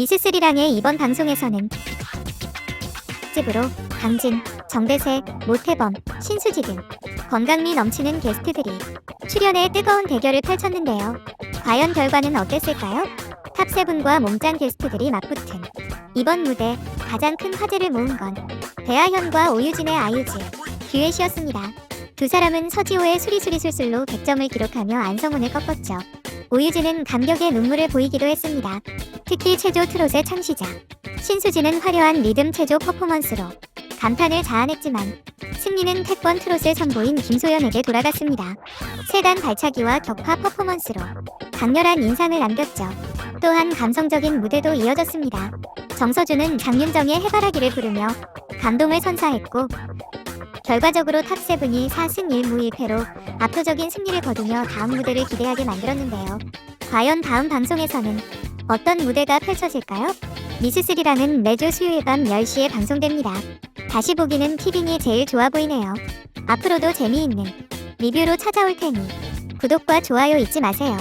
미스스리랑의 이번 방송에서는 집으로 강진, 정대세, 모태범, 신수지 등 건강미 넘치는 게스트들이 출연해 뜨거운 대결을 펼쳤는데요. 과연 결과는 어땠을까요? 탑세븐과 몸짱 게스트들이 맞붙은 이번 무대 가장 큰 화제를 모은 건 배아현과 오유진의 아유지 듀엣이었습니다. 두 사람은 서지호의 수리수리술술로 100점을 기록하며 안성훈을 꺾었죠. 오유진은 감격의 눈물을 보이기도 했습니다. 특히 체조 트롯의 창시자 신수지는 화려한 리듬 체조 퍼포먼스로 감탄을 자아냈지만 승리는 태권 트롯을 선보인 김소연에게 돌아갔습니다. 세단 발차기와 격파 퍼포먼스로 강렬한 인상을 남겼죠. 또한 감성적인 무대도 이어졌습니다. 정서주는 장윤정의 해바라기를 부르며 감동을 선사했고 결과적으로 탑세븐이 4승 1무 1패로 압도적인 승리를 거두며 다음 무대를 기대하게 만들었는데요. 과연 다음 방송에서는 어떤 무대가 펼쳐질까요? 미스3라는 매주 수요일 밤 10시에 방송됩니다. 다시 보기는 티빙이 제일 좋아 보이네요. 앞으로도 재미있는 리뷰로 찾아올 테니 구독과 좋아요 잊지 마세요.